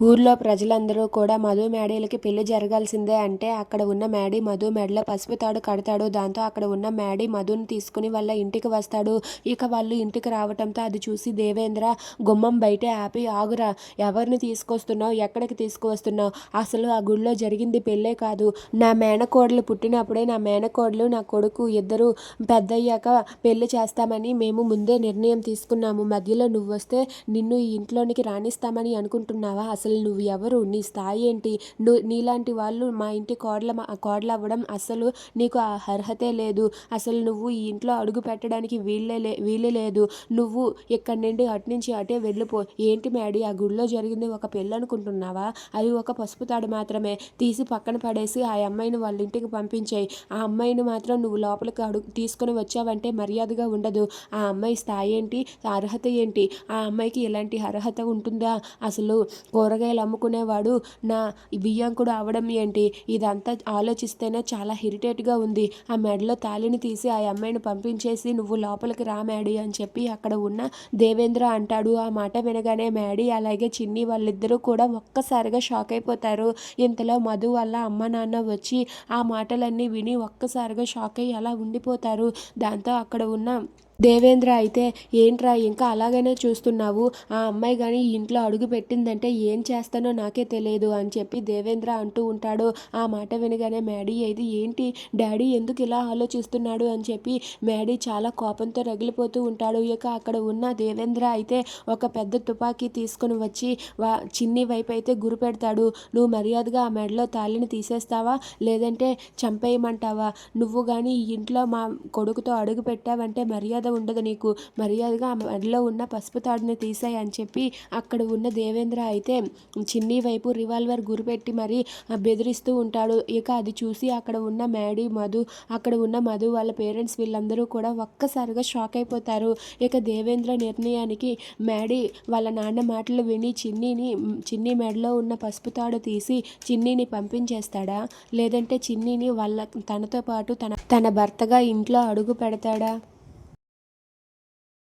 ఊర్లో ప్రజలందరూ కూడా మధు మేడీలకి పెళ్ళి జరగాల్సిందే అంటే అక్కడ ఉన్న మేడీ మధు మెడలో పసుపు తాడు కడతాడు. దాంతో అక్కడ ఉన్న మేడీ మధుని తీసుకుని వాళ్ళ ఇంటికి వస్తాడు. ఇక వాళ్ళు ఇంటికి రావటంతో అది చూసి దేవేంద్ర గుమ్మం బయటే ఆపి ఆగురా ఎవరిని తీసుకొస్తున్నావు? ఎక్కడికి తీసుకువస్తున్నావు? అసలు ఆ గుళ్ళో జరిగింది పెళ్ళే కాదు. నా మేనకోడలు పుట్టినప్పుడే నా మేనకోడలు నా కొడుకు ఇద్దరు పెద్దయ్యాక పెళ్ళి చేస్తామని మేము ముందే నిర్ణయం తీసుకున్నాము. మధ్యలో నువ్వు వస్తే నిన్ను ఈ ఇంట్లోనికి రాణిస్తామని అనుకుంటున్నావా? అసలు అసలు నువ్వు ఎవరు? నీ స్థాయి ఏంటి? నువ్వు నీలాంటి వాళ్ళు మా ఇంటి కోడల కోడలు అవ్వడం అసలు నీకు ఆ అర్హతే లేదు. అసలు నువ్వు ఈ ఇంట్లో అడుగు పెట్టడానికి వీళ్ళే లే వీలు లేదు. నువ్వు ఇక్కడి నుండి అటు నుంచి అటే వెళ్ళిపో. ఏంటి మేడీ ఆ గుడిలో జరిగింది ఒక పెళ్ళి అనుకుంటున్నావా? అది ఒక పసుపు తాడు మాత్రమే. తీసి పక్కన పడేసి ఆ అమ్మాయిని వాళ్ళ ఇంటికి పంపించాయి. ఆ అమ్మాయిని మాత్రం నువ్వు లోపలికి అడుగు తీసుకొని వచ్చావంటే మర్యాదగా ఉండదు. ఆ అమ్మాయి స్థాయి ఏంటి? అర్హత ఏంటి? ఆ అమ్మాయికి ఎలాంటి అర్హత ఉంటుందా? అసలు కూర కూరగాయలు అమ్ముకునేవాడు. నా బియ్యంకుడు అవడం ఏంటి? ఇదంతా ఆలోచిస్తేనే చాలా ఇరిటేట్గా ఉంది. ఆ మెడలో తాళిని తీసి ఆ అమ్మాయిని పంపించేసి నువ్వు లోపలికి రా మేడీ అని చెప్పి అక్కడ ఉన్న దేవేంద్ర అంటాడు. ఆ మాట వినగానే మేడీ అలాగే చిన్ని వాళ్ళిద్దరూ కూడా ఒక్కసారిగా షాక్ అయిపోతారు. ఇంతలో మధు వల్ల అమ్మ నాన్న వచ్చి ఆ మాటలన్నీ విని ఒక్కసారిగా షాక్ అయ్యి అలా ఉండిపోతారు. దాంతో అక్కడ ఉన్న దేవేంద్ర అయితే ఏంట్రా ఇంకా అలాగనే చూస్తున్నావు? ఆ అమ్మాయి కానీ ఇంట్లో అడుగు పెట్టిందంటే ఏం చేస్తానో నాకే తెలియదు అని చెప్పి దేవేంద్ర అంటూ ఉంటాడు. ఆ మాట వినగానే మ్యాడీ అయితే ఏంటి డాడీ ఎందుకు ఇలా ఆలోచిస్తున్నాడు? అని చెప్పి మ్యాడీ చాలా కోపంతో రగిలిపోతూ ఉంటాడు. ఇక అక్కడ ఉన్న దేవేంద్ర అయితే ఒక పెద్ద తుపాకీ తీసుకొని వచ్చి వా చిన్ని వైపు అయితే గురి పెడతాడు. నువ్వు మర్యాదగా ఆ మెడలో తాళిని తీసేస్తావా? లేదంటే చంపేయమంటావా? నువ్వు కానీ ఇంట్లో మా కొడుకుతో అడుగు పెట్టావంటే మర్యాద ఉండదు నీకు. మర్యాదగా ఆ మెడలో ఉన్న పసుపు తాడుని తీసాయి అని చెప్పి అక్కడ ఉన్న దేవేంద్ర అయితే చిన్ని వైపు రివాల్వర్ గురిపెట్టి మరి బెదిరిస్తూ ఉంటాడు. ఇక అది చూసి అక్కడ ఉన్న మేడీ మధు అక్కడ ఉన్న మధు వాళ్ళ పేరెంట్స్ వీళ్ళందరూ కూడా ఒక్కసారిగా షాక్ అయిపోతారు. ఇక దేవేంద్ర నిర్ణయానికి మేడీ వాళ్ళ నాన్న మాటలు విని చిన్నీని చిన్ని మెడలో ఉన్న పసుపు తాడు తీసి చిన్నీని పంపించేస్తాడా? లేదంటే చిన్నీని వాళ్ళ తనతో పాటు తన తన భర్తగా ఇంట్లో అడుగు పెడతాడా?